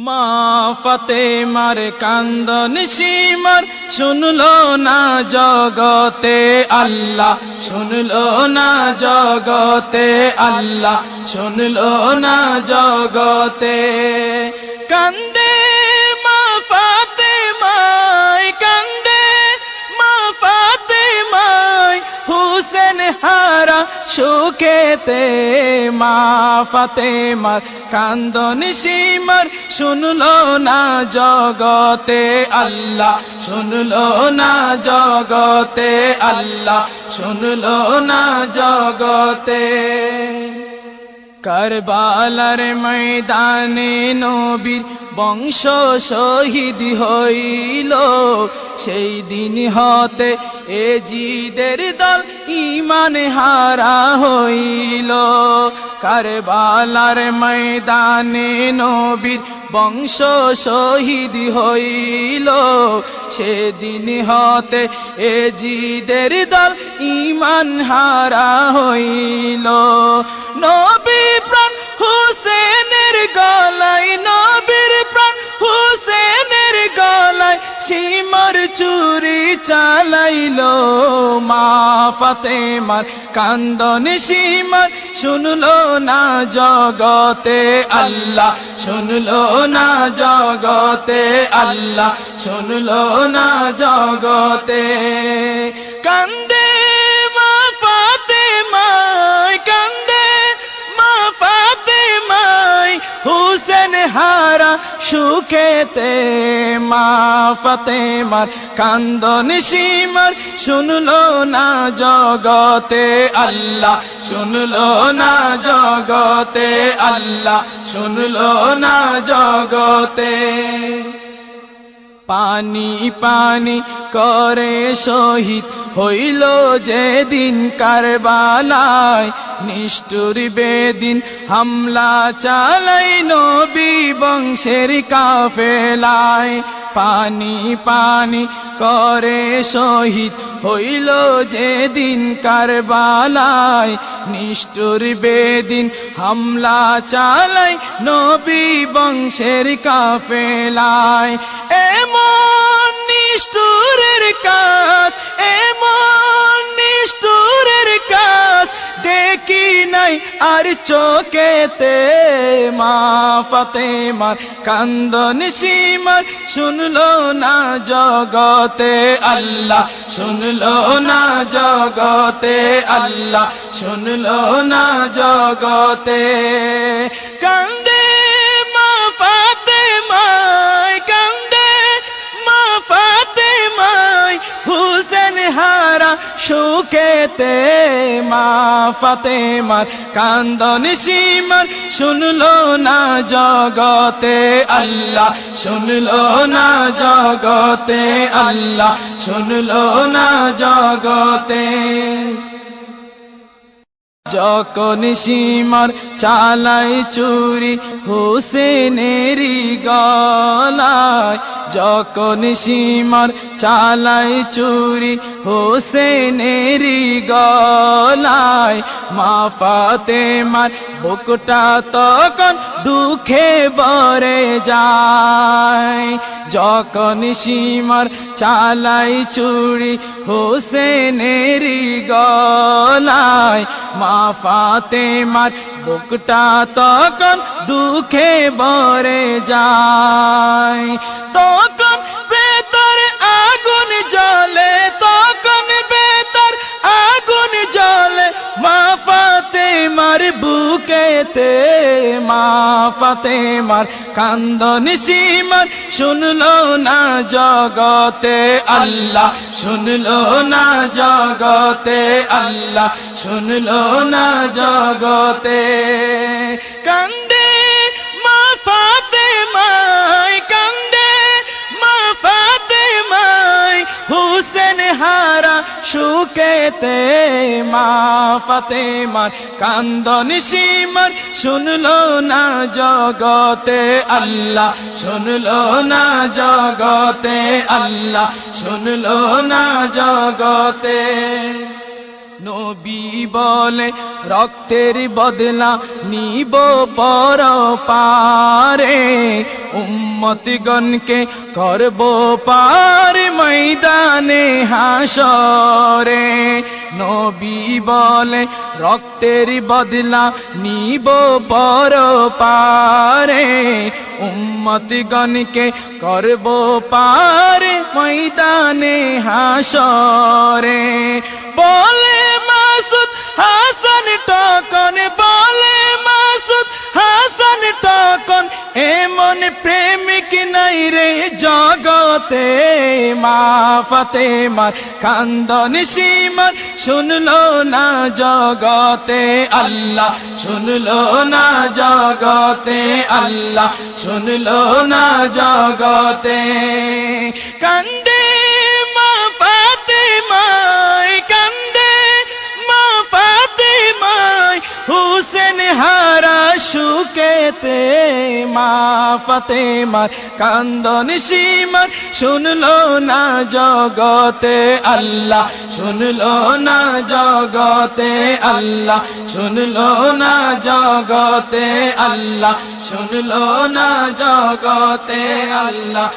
মা ফতে মার কান্দন সীমার শুনলো না জগতে আল্লাহ, শুনলো না জগতে আল্লাহ, শুনলো না জগতে। কান্দে সুখেতে মা ফাতে মার কান্দন সীমার শুনলো না জগতে আল্লাহ, শুনলো না জগতে আল্লাহ, শুনলো না জগতে। কারবালার ময়দানে নবীর বংশ শহীদ হইল। সেই দিন হতে এ জিদের দল ইমান হারা হইল। কারবালার ময়দানে নবীর বংশ শহীদ হইল। সেদিন হতে এ জিদের দল ইমান হারা হইল। নবী চালাইল মা ফাতেমার কান্দন সীমার। শুনলো না জগতে আল্লাহ, শুনলো না জগতে আল্লাহ, শুনলো না জগতে। কান্দে হারা সুখেতে মা ফতেমার কান্দ সীমার শুনলো না জগতে আল্লাহ, শুনলো না জগতে আল্লাহ, শুনলো না জগতে। পানি পানি করে শহীদ হইল যেদিন কারবালায়। নিষ্ঠুর বেদিন হামলা চালাই নবী বংশের কাফেলায়। পানি পানি করে শহীদ হইল যেদিন কারবালায়। নিষ্ঠুর বেদিন হামলা চালাই নবী বংশের কাফেলায়। এমন নিষ্ঠুরের কাজ, এমন নিষ্ঠুরের কাজ দেখি নাই আর চোখেতে। মা ফাতেমার কান্দন সীমার শুনলো না জগতে আল্লাহ, শুনলো না জগতে আল্লাহ, শুনলো না জগতে। কান্দে সুখেতে মা ফাতেমার কান্দন সীমার শুনলো না জগতে আল্লাহ, শুনলো না জগতে আল্লাহ, শুনলো না জগতে। যখন সীমার চালাই চুরি হুসেনেরি গলায়, যখন সীমার চালাই চুরি হুসেনেরি গলায়। মা ফাতেমার বুকটা তখন দুঃখে বরে যায়। যখন সীমার চালাই চুরি হোসেনেরি গলায়, মা ফাতেমার বুকটা তখন দুঃখে বরে যায়। বুকেতে মা ফাতেমার কান্দন সীমার শুনলো না জগতে আল্লাহ, শুনলো না জগতে আল্লাহ, শুনলো না জগতে। কান্দে সুখেতে মা ফাতেমার কান্দন সীমার শুনলো না জগতে আল্লাহ, শুনলো না জগতে আল্লাহ, শুনলো না জগতে। নবী বলে, রক্তের বদলা নিব পর পারে উম্মতগণকে করব পার ময়দানে হাসরে নবী বলে, রক্তের বদলা নিব পর পারে উম্মতগণকে করব পার ময়দানে হাসরে বলে হাসান টকন বলে মাসুদ, হাসান টকন এমন প্রেমিক নাই রে জগতে। মা ফতে মার কান্দন সীমার শুনলো না জগতে আল্লাহ, শুনলো না জগতে আল্লাহ, শুনলো না জগতে। কান্দে হারা সুকেতে মা ফাতে মার কান্দন সীমার শুনলো না জগতে আল্লাহ শুনলো না জগতে আল্লাহ শুনলো না জগতে আল্লাহ শুনলো না জগতে আল্লাহ